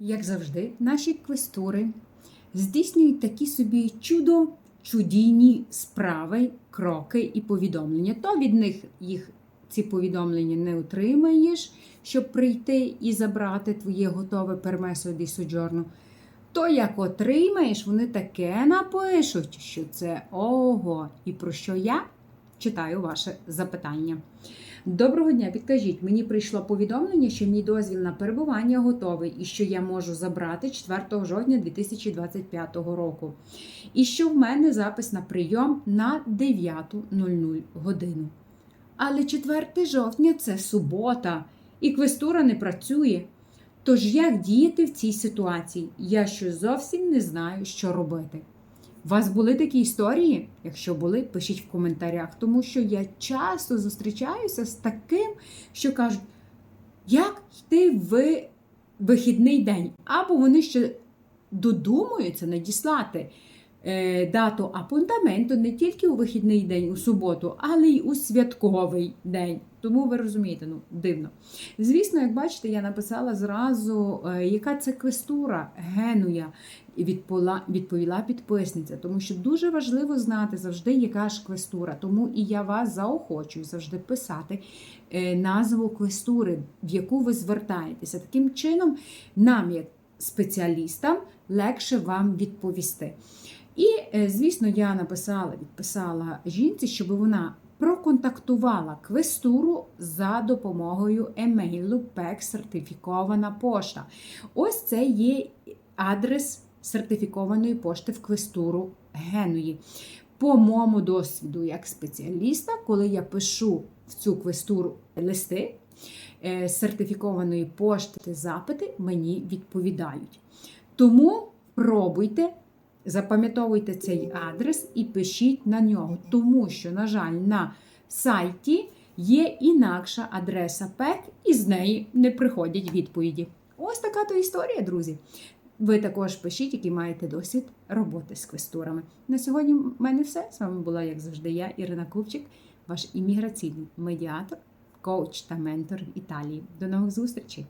Як завжди, наші квестури здійснюють такі собі чудо, чудійні справи, кроки і повідомлення. То від них їх ці повідомлення не отримаєш, щоб прийти і забрати твоє готове пермесо ді соджорно. То як отримаєш, вони таке напишуть, що це ого, і про що я читаю ваше запитання. Доброго дня, підкажіть, мені прийшло повідомлення, що мій дозвіл на перебування готовий і що я можу забрати 4 жовтня 2025 року. І що в мене запис на прийом на 9.00 годину. Але 4 жовтня це субота, і квестура не працює. Тож як діяти в цій ситуації? Я ще зовсім не знаю, що робити. У вас були такі історії? Якщо були, пишіть в коментарях, тому що я часто зустрічаюся з таким, що кажуть, як йти в вихідний день, або вони ще додумуються надіслати дату апонтаменту не тільки у вихідний день, у суботу, але й у святковий день. Тому ви розумієте, ну дивно. Звісно, як бачите, я написала зразу, е, яка це квестура Генуя, відповіла, відповіла підписниця, тому що дуже важливо знати завжди, яка ж квестура. Тому і я вас заохочую завжди писати е, назву квестури, в яку ви звертаєтеся. Таким чином, нам, як спеціалістам, легше вам відповісти. І, е, звісно, я написала, відписала жінці, щоб вона проконтактувала квестуру за допомогою емейлу ПЕК сертифікована пошта. Ось це є адрес сертифікованої пошти в квестуру Генуї. По моєму досвіду як спеціаліста, коли я пишу в цю квестуру листи сертифікованої пошти запити, мені відповідають. Тому пробуйте. Запам'ятовуйте цей адрес і пишіть на нього, тому що, на жаль, на сайті є інакша адреса ПЕК, і з неї не приходять відповіді. Ось така то історія, друзі. Ви також пишіть, які маєте досвід роботи з квестурами. На сьогодні в мене все. З вами була, як завжди, я, Ірина Купчик, ваш імміграційний медіатор, коуч та ментор Італії. До нових зустрічей!